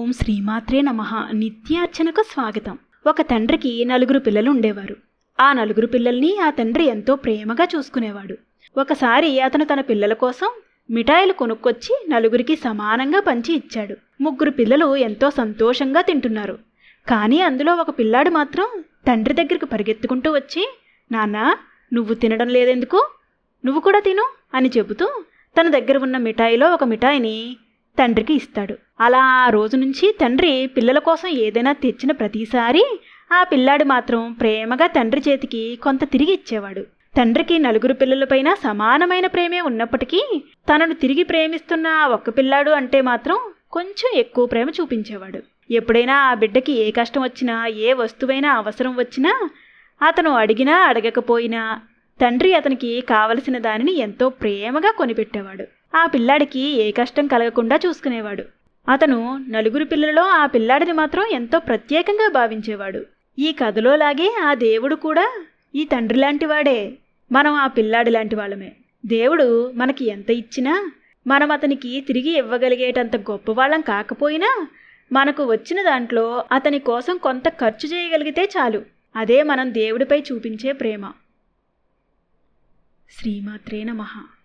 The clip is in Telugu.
ఓం శ్రీమాత్రే నమ. నిత్యార్చనకు స్వాగతం. ఒక తండ్రికి నలుగురు పిల్లలు ఉండేవారు ఆ నలుగురు పిల్లల్ని ఆ తండ్రి ఎంతో ప్రేమగా చూసుకునేవాడు. ఒకసారి అతను తన పిల్లల కోసం మిఠాయిలు కొనుక్కొచ్చి నలుగురికి సమానంగా పంచి ఇచ్చాడు. ముగ్గురు పిల్లలు ఎంతో సంతోషంగా తింటున్నారు. కానీ అందులో ఒక పిల్లాడు మాత్రం తండ్రి దగ్గరికి పరిగెత్తుకుంటూ వచ్చి నాన్న నువ్వు తినడం లేదెందుకు? నువ్వు కూడా తిను అని చెబుతూ తన దగ్గర ఉన్న మిఠాయిలో ఒక మిఠాయిని తండ్రికి ఇస్తాడు. అలా ఆ రోజు నుంచి తండ్రి పిల్లల కోసం ఏదైనా తెచ్చిన ప్రతిసారి ఆ పిల్లాడు మాత్రం ప్రేమగా తండ్రి చేతికి కొంత తిరిగి ఇచ్చేవాడు. తండ్రికి నలుగురు పిల్లలపైన సమానమైన ప్రేమే ఉన్నప్పటికీ తనను తిరిగి ప్రేమిస్తున్న ఆ ఒక్క పిల్లాడు అంటే మాత్రం కొంచెం ఎక్కువ ప్రేమ చూపించేవాడు. ఎప్పుడైనా ఆ బిడ్డకి ఏ కష్టం వచ్చినా ఏ వస్తువైనా అవసరం వచ్చినా అతను అడిగినా అడగకపోయినా తండ్రి అతనికి కావలసిన దానిని ఎంతో ప్రేమగా కొనిపెట్టేవాడు. ఆ పిల్లాడికి ఏ కష్టం కలగకుండా చూసుకునేవాడు. అతను నలుగురు పిల్లలలో ఆ పిల్లాడిని మాత్రం ఎంతో ప్రత్యేకంగా భావించేవాడు. ఈ కథలో లాగే ఆ దేవుడు కూడా ఈ తండ్రి లాంటివాడే మనం ఆ పిల్లాడి లాంటి వాళ్ళమే. దేవుడు మనకి ఎంత ఇచ్చినా మనం అతనికి తిరిగి ఇవ్వగలిగేటంత గొప్పవాళ్ళం కాకపోయినా మనకు వచ్చిన దాంట్లో అతని కోసం కొంత ఖర్చు చేయగలిగితే చాలు. అదే మనం దేవుడిపై చూపించే ప్రేమ. శ్రీమాత్రే నమః.